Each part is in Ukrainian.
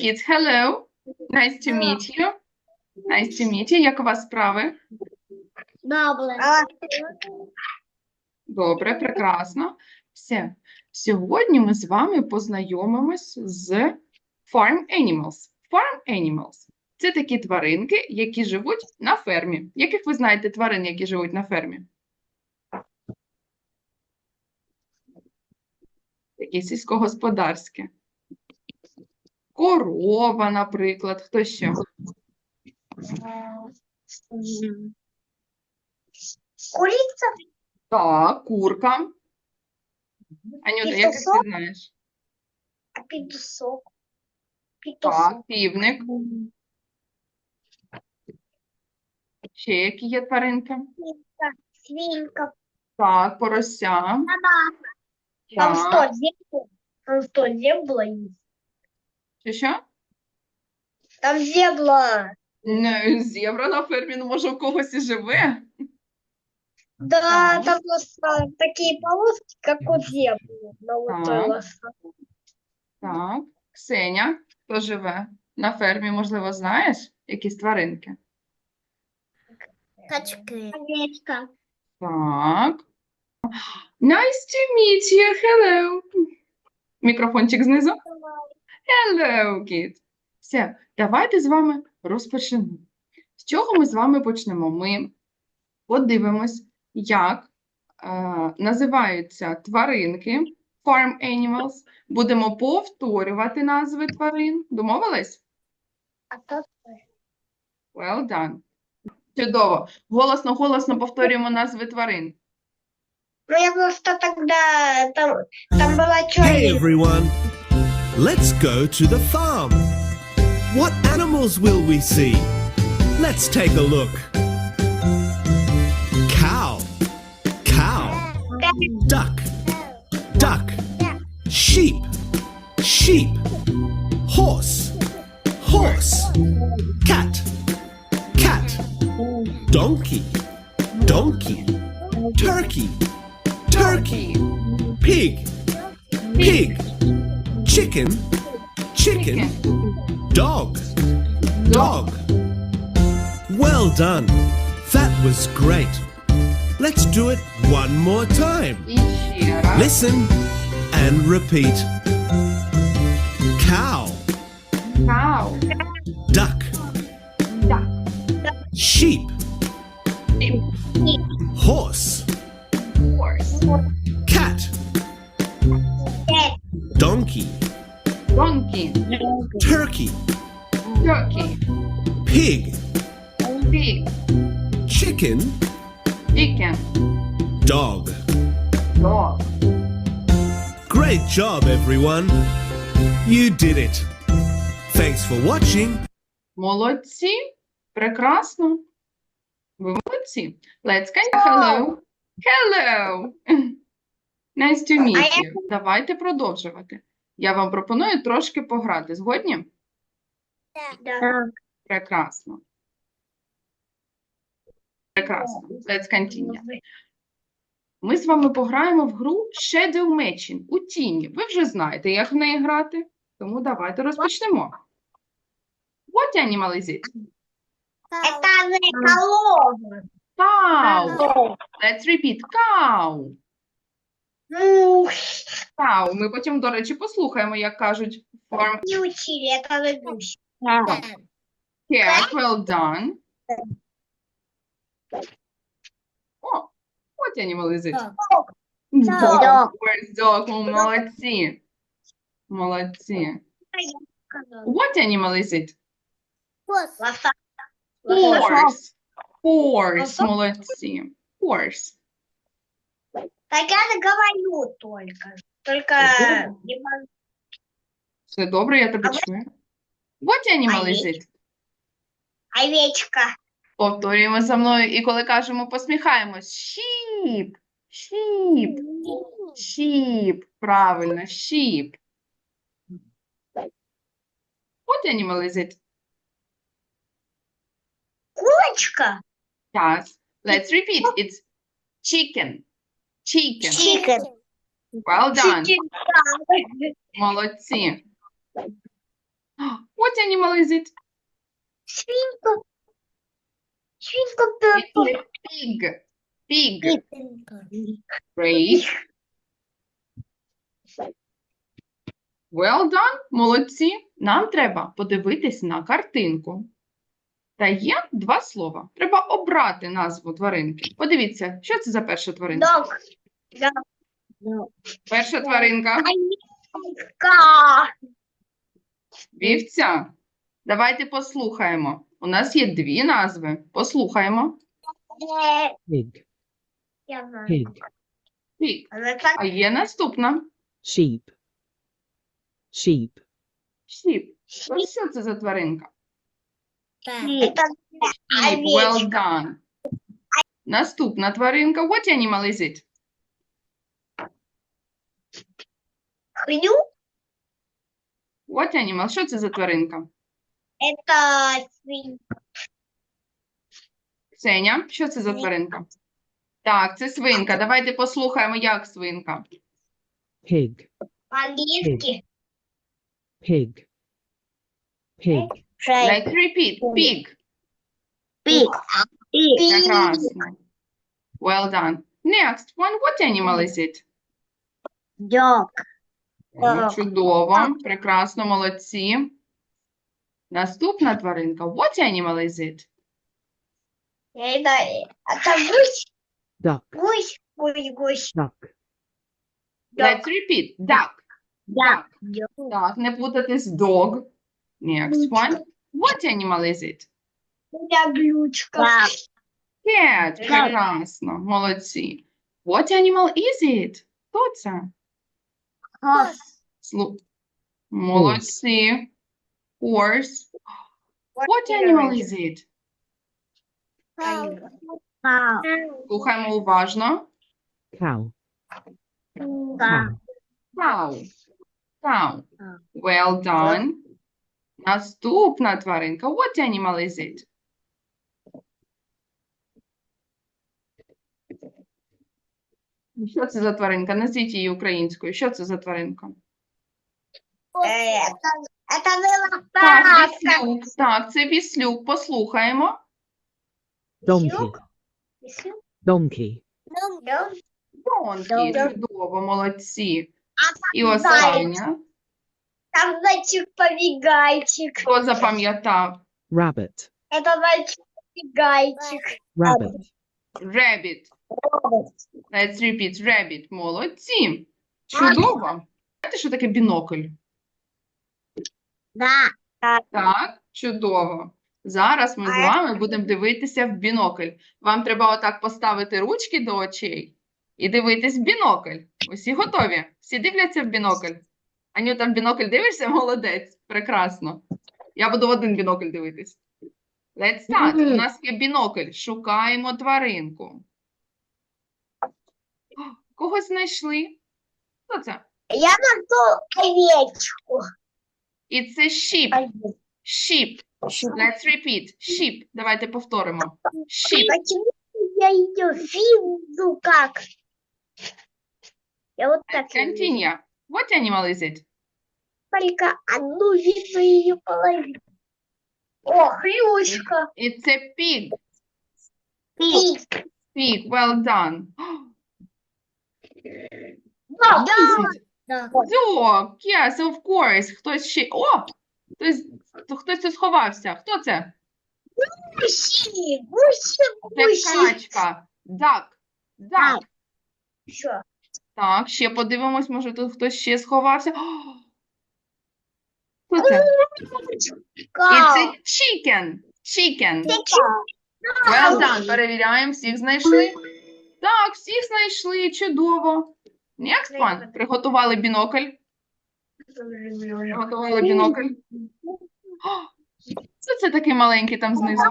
kids. Hello. Nice to meet you. Nice to meet you. Як у вас справи? Добре. Добре, прекрасно. Все. Сьогодні ми з вами познайомимось з farm animals. Farm animals – це такі тваринки, які живуть на фермі. Яких ви знаєте тварин, які живуть на фермі? Такі сільськогосподарські. Корова, наприклад. Хто ще? Курица, Так, курка. Анюта, Петушок? ти знаєш? а петушок. Так, півник. Ще які є тваринки? Свинка. Так, порося. Там Так. что, зебра? Там что, зебра есть? Що, що? Там зебра. Не, зебра на фермі, ну, може, у когось і живе. Да, Так. там просто такие полоски, как у зебры. На вот Так. Так, Ксеня, хто живе на фермі, можливо, знаєш якісь тваринки? Качки. Овечка. Так. Nice to meet you. Hello. Мікрофончик знизу. Hello, kid. Все, давайте з вами розпочнемо. З чого ми з вами почнемо? Ми подивимось, як е, називаються тваринки, farm animals. Будемо повторювати назви тварин. Домовились? А то Well done. Чудово. Голосно-голосно повторюємо назви тварин. Ну, я просто тогда... Там, там была Hey everyone! Let's go to the farm. What animals will we see? Let's take a look. Cow, cow, duck, duck, sheep, sheep, horse, horse, cat, cat, donkey, donkey, turkey, turkey, pig, pig, Chicken, chicken, dog, dog. Well done. That was great. Let's do it one more time. Listen and repeat. Donkey, Donkey. turkey, Turkey. pig, Pig. chicken, Chicken. dog. Dog. Great job, everyone. You did it. Thanks for watching. Молодці. Прекрасно. Ви молодці. Let's go. Hello. Hello. Nice to meet you. Давайте продовжувати. Я вам пропоную трошки пограти. Згодні? Да. Прекрасно. Прекрасно. Let's continue. Ми з вами пограємо в гру Shadow Matching у тіні. Ви вже знаєте, як в неї грати, тому давайте розпочнемо. What animal is it? Это корова. Cow. Let's repeat. Cow. Ну, Cow. Ми потім, до речі, послухаємо, як кажуть farm не учили, это же гусь. cat. Well done. О, what animal is it? Dog. Where's dog? О, молодці. Молодці. What animal is it? Horse. Horse. Лосо. Молодці. Horse. Так я же говорю только. Только не могу. Все добре, я тебе чую. What animal is it? овечка. Повторюємо за мною, і коли кажемо, посміхаємось. Sheep. Sheep. Sheep. Правильно, sheep. What animal is it? Курочка. Yes. Let's repeat. It's chicken. Chicken. Chicken. Well done. Chicken. Молодці. animal is it? Свинка. Свинка It's a pig. Pig. Great. Well done. Молодці. Нам треба подивитись на картинку. Та є два слова. Треба обрати назву тваринки. Подивіться, що це за перша тваринка? Дог. Перша тваринка. Ка. Вівця. Давайте послухаємо. У нас є дві назви. Послухаємо. Pig, pig, Pig. А є наступна. sheep, sheep, Sheep. Що це за тваринка? Sheep. Well done. Наступна тваринка. What animal is it? Хрю. What animal? Що це за тваринка? Это свинка. Ксеня, що це за тваринка? Так, це свинка. Давайте послухаємо, як свинка. pig, По-английски. pig, pig, Let's repeat. Pig. Пик. Прекрасно. Well done. Next one. What animal is it? О, Чудово. Прекрасно, молодці. Наступна тваринка. What animal is it? Это гусь. duck, Гусь. Гусь, гусь. duck, Let's repeat. Duck. Да. Так, не плутати з dog. Next one. What animal is it? Это глючка. Cat. Прекрасно. Молодці. What animal is it? Хто це? Слу... Молодці. Horse. What animal is it? Слухаємо уважно. cow, Да. Cow. Cow. Well done. Наступна тваринка. What animal is it? Що це за тваринка? Назвіть її українською. Що це за тваринка? Это, это была Так, паска. віслюк. Так, це віслюк. Послухаємо. donkey, donkey, Донкі. Добре. Чудово, молодці. І там остання. Там зайчик-побегайчик. Хто запам'ятав? rabbit, Это зайчик-побегайчик. rabbit, Rabbit. Let's repeat. Rabbit. Молодці. Чудово. Знаєте, що таке бінокль? Да. Так, чудово. Зараз ми з вами будемо дивитися в бінокль. Вам треба отак поставити ручки до очей і дивитись в бінокль. Усі готові? Всі дивляться в бінокль? Аню, там бінокль дивишся? Молодець. Прекрасно. Я буду в один бінокль дивитись. Let's start. У нас є бінокль. Шукаємо тваринку. О, Когось знайшли? Хто це? Я нашел овечку. І це sheep. Sheep. Let's repeat. Sheep. Давайте повторимо. Sheep. Я ее вижу как? Я вот так. Continue. What animal is it? Только одну вижу ее половину. О, хрюшка. It's a pig. Пик. Pig. Well done. Да. Да. Dog. Yes, of course. Хтось ще. О! Хтось, хтось тут сховався. Хто це? Гуси, гуси, Це качка. Duck. Duck. Что? Так, ще подивимось, може тут хтось ще сховався. О! Хто це? It's a chicken. Chicken. Well done. Перевіряємо, всіх знайшли. Так, всіх знайшли. Чудово. Next one. Приготували бінокль. Приготували бінокль. О, Що це такий маленький там знизу?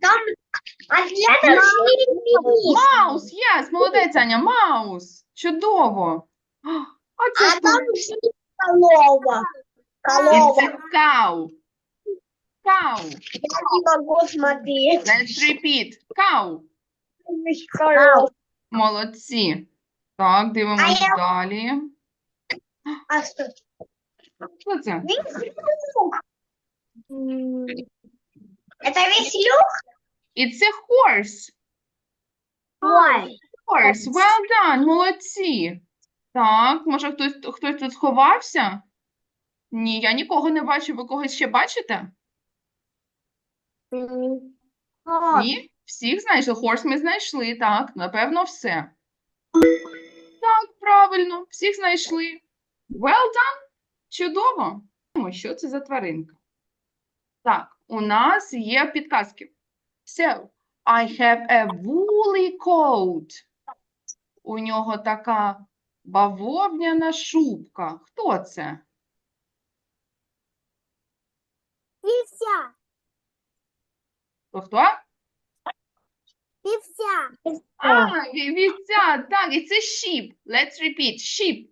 Там. А где-то Маус, yes, молодець, Аня, маус. Чудово. А це А що? там же корова. It's Корова. a cow. Cow. Я не могу смотреть. Let's repeat. Cow. Корова. Молодці. Так, дивимось я- далі. А что? Що це? Винкрюк. Это веслюк? It's a horse. Ой. Horse. Well done. Молодці. Так, може хтось, хтось тут сховався? Ні, я нікого не бачу. Ви когось ще бачите? Ні? Всіх знайшли? Horse ми знайшли, так, напевно, все. Так, правильно, всіх знайшли. Well done. Чудово. Що це за тваринка? Так, у нас є підказки. So, I have a woolly coat. У нього така бавовняна шубка. Хто це? Вівся. Хто хто? Вівся. А, ві- вівця, так, і це sheep. Let's repeat. Sheep.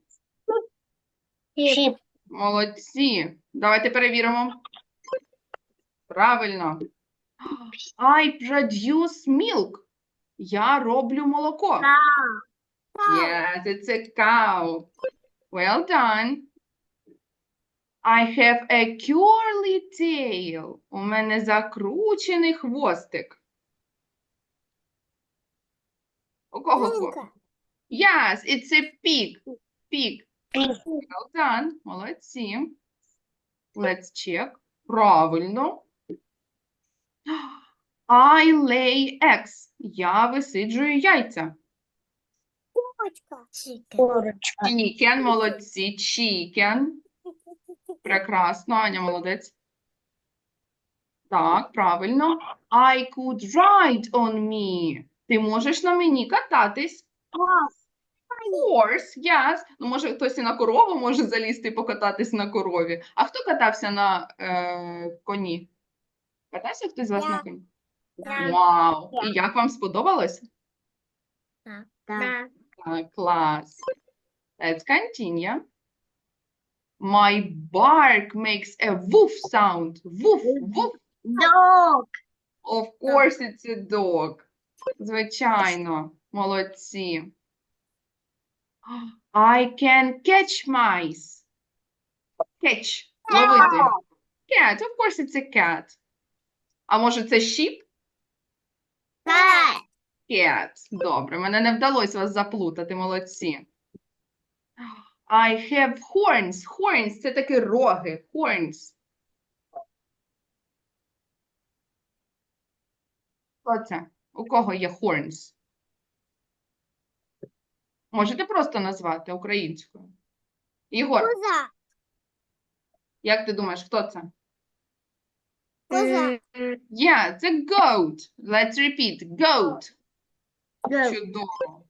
Шип. Молодці. Давайте перевіримо. Правильно. I produce milk. Я роблю молоко. Yes, it's a cow. Well done. I have a curly tail. У мене закручений хвостик. У кого хвостик? Yes, it's a pig. Pig. Well done. Молодці. Let's check. Правильно. I lay eggs. Я висиджую яйця. Курочка. Chicken, молодці. Chicken. Прекрасно, Аня, молодець. Так, правильно. I could ride on me. Ти можеш на мені кататись. Horse, yes. Ну, може, хтось і на корову може залізти і покататись на корові. А хто катався на е, коні? Катався хтось з вас на Я. коні? Да. Вау! І як вам сподобалось? Да. Так, клас. Let's continue. My bark makes a woof sound. Woof, woof. Дог. Of course it's a dog. Звичайно, молодці. I can catch mice. Catch. Ловити. Cat, of course it's a cat. А може це sheep? Cat. Добре, мене не вдалося вас заплутати, молодці. I have horns. Horns – це такі роги. Horns. Хто це? У кого є horns? Можете просто назвати українською. Ігор, Коза. як ти думаєш, хто це? Коза. Yeah, це goat. Let's repeat. Goat. Чудово.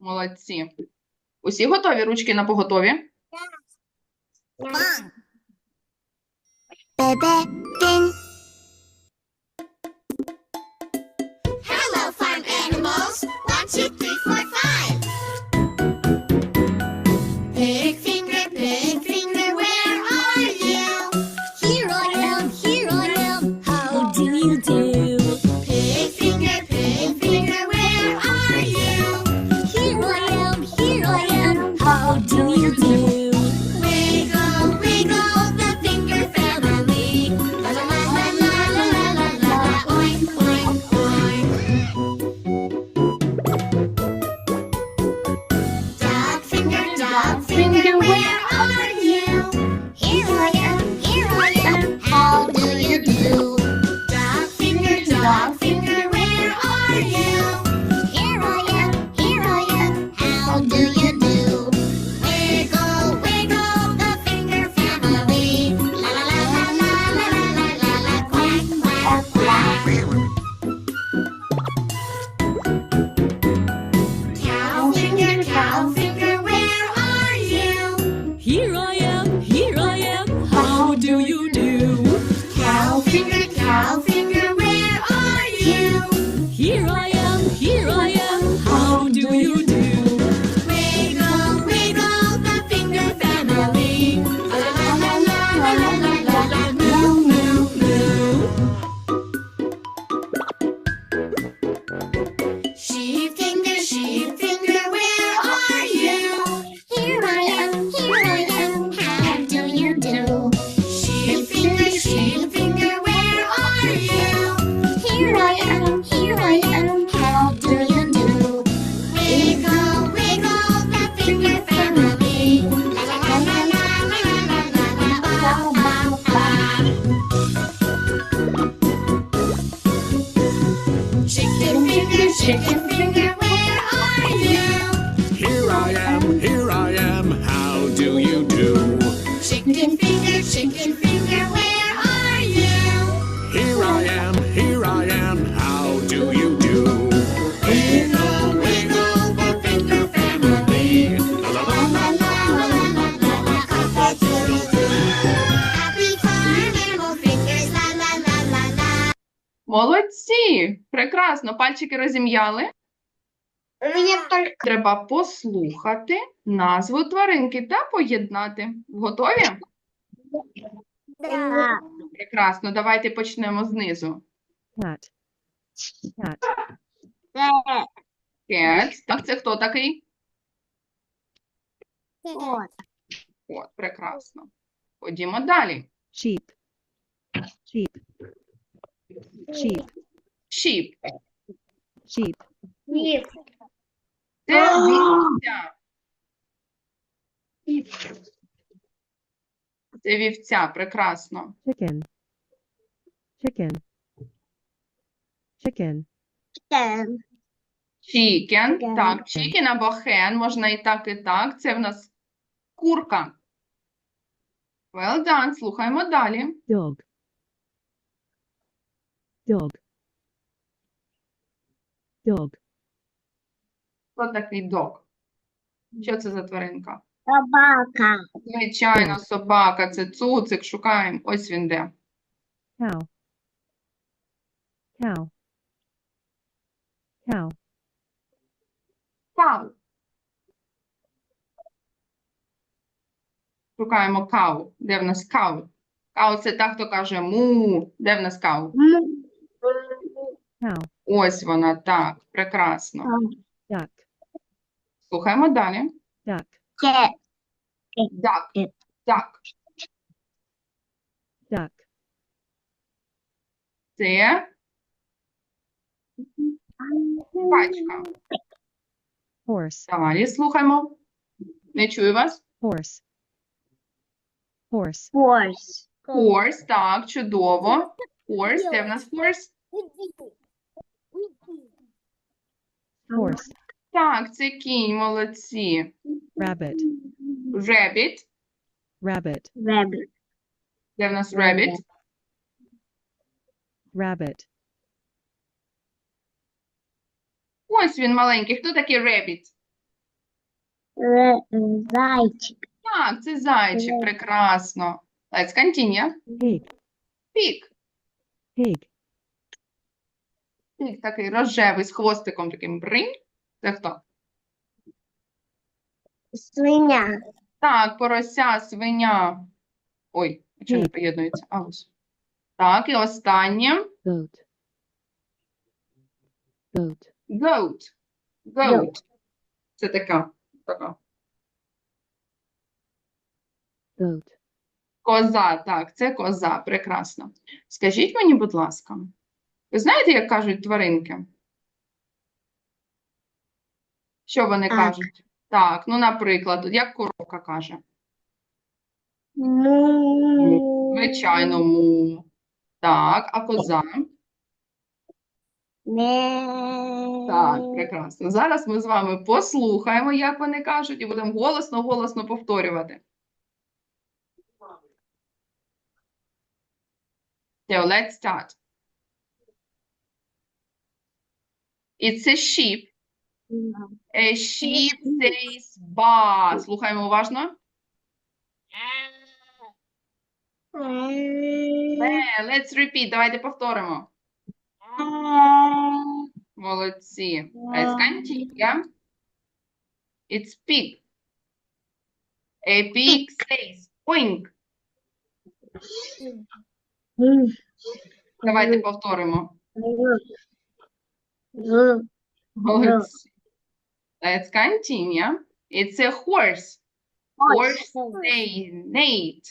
Молодці. Усі готові? Ручки на поготові? Бебе. Дин. Mama, finger wave. Молодці! Прекрасно. Пальчики розім'яли. У только Треба послухати назву тваринки та поєднати. Готові? да. Прекрасно. Давайте почнемо знизу. Cat. Cat. Cat. Так, це хто такий? Вот. От, прекрасно. Ходімо далі. Sheep. Sheep. Sheep. Sheep. Sheep. Нет. Це вівця. Це вівця, прекрасно. Chicken. Chicken. Chicken. Chicken. Chicken. Chicken. Так, chicken або hen, можна і так, і так. Це в нас курка. Well done. Слухаємо далі. Dog. Dog. Dog. Хто такий дог? Що це за тваринка? Собака. Звичайно, собака, це цуцик, шукаємо. Ось він де. Cow. Cow. Cow. Кау. Шукаємо кау. Де в нас кау? Кау це та, хто каже му. Де в нас кау? Cow. Ось вона, так, прекрасно. Duck. Слухаємо далі. Duck. Cat. Дак. Е. Так. Це бачка. Horse. Далі слухаємо. Не чую вас. Horse. Horse. Horse. Horse, так, чудово. Horse, де в нас horse? Horse. Так, це кінь, молодці. Rabbit. Rabbit, Rabbit. Rabbit. де в нас rabbit? Rabbit. Ось він маленький. Хто такий rabbit? Зайчик. Так, це зайчик, прекрасно. Let's continue. Pig. Pig. Pig. Такий рожевий з хвостиком таким бринь. Це хто? Свиня. Так, порося, свиня. Ой, чого не поєднується? А ось. Так, і останнє. Goat. Goat. Goat. Goat. Це така. така. Goat. Коза, так, це коза, прекрасно. Скажіть мені, будь ласка, ви знаєте, як кажуть тваринки? Що вони Так. кажуть? Так, ну, наприклад, як коровка каже. Му. Звичайно, му. Так, а коза? Ме. Так, прекрасно. Зараз ми з вами послухаємо, як вони кажуть, і будемо голосно-голосно повторювати. So let's start. It's a sheep. A sheep says ba. Слухаємо уважно. Е, Let's repeat. Давайте повторимо. Молодці. Let's continue. It's pig. A pig says oink. Давайте повторимо. Молодці. Let's continue. It's a horse. Horse neigh.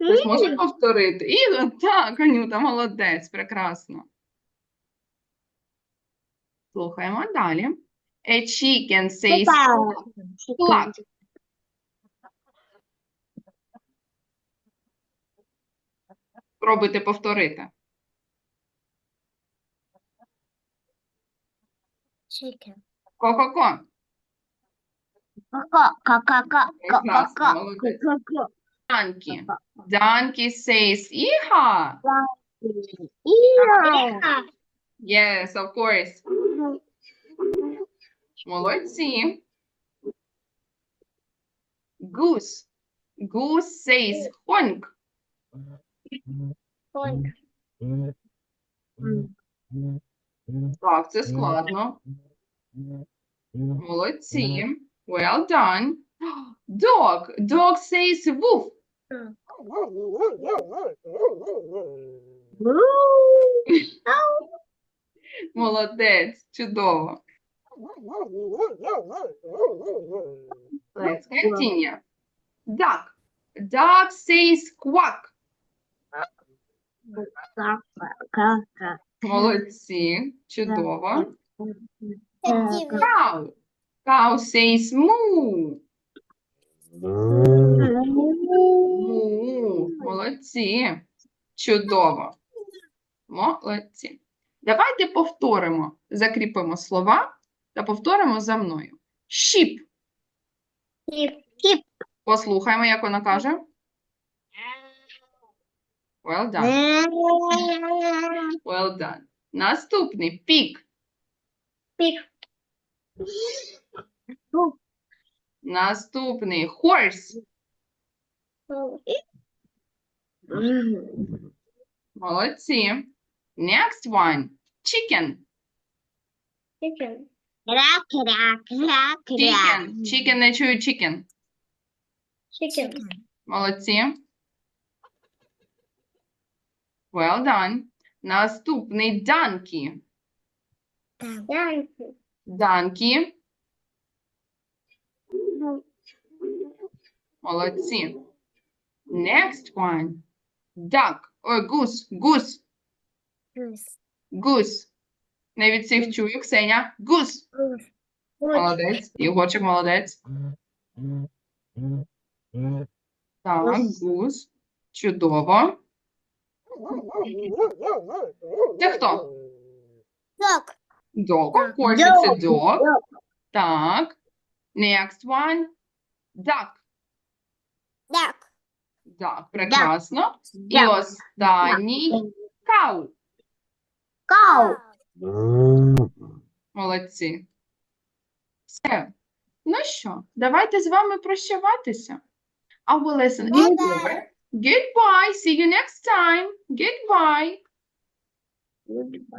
Хтось може повторити? Ігор, так, Анюта, молодець, прекрасно. Слухаємо далі. A chicken says. Cluck. Спробуйте повторити. Chicken. Ко-ко-ко. Прекрасно, молодець. Donkey. Donkey says іха. Yes, of course. Молодці. Goose. Goose says honk. Так, це складно. Молодці. Well done. Dog. Dog says woof. Молодець. Чудово. Let's continue. Duck. Duck says quack. Молодці. Чудово. ка- Cow. Cow says moo. Му. Молодці. Чудово. Молодці. Давайте повторимо, закріпимо слова та повторимо за мною. Хіп. Послухаємо, як вона каже. Well done. Well done. Наступний. Pig. Пік. Наступний. Horse. Молодці. Next one. Chicken. Chicken. Кра, кра, кра, кра. Chicken. Chicken, не чую chicken. Chicken. Молодці. Well done. Наступний donkey. Donkey. Donkey. Молодці. Next one. Duck. Ой, goose. Goose. Goose. Goose. Не від всіх чую, Ксеня. Goose. Goose. Молодець. Ігорчик, молодець. Так, goose. Чудово. Це хто? Dog. Dog. Of course, it's a dog. Так. Next one. Duck. Duck. Так, прекрасно. І Duck. останній cow. Cow. Молодці. Все. Ну що, давайте з вами прощаватися. I will listen is over. Goodbye. See you next time. Goodbye. Goodbye.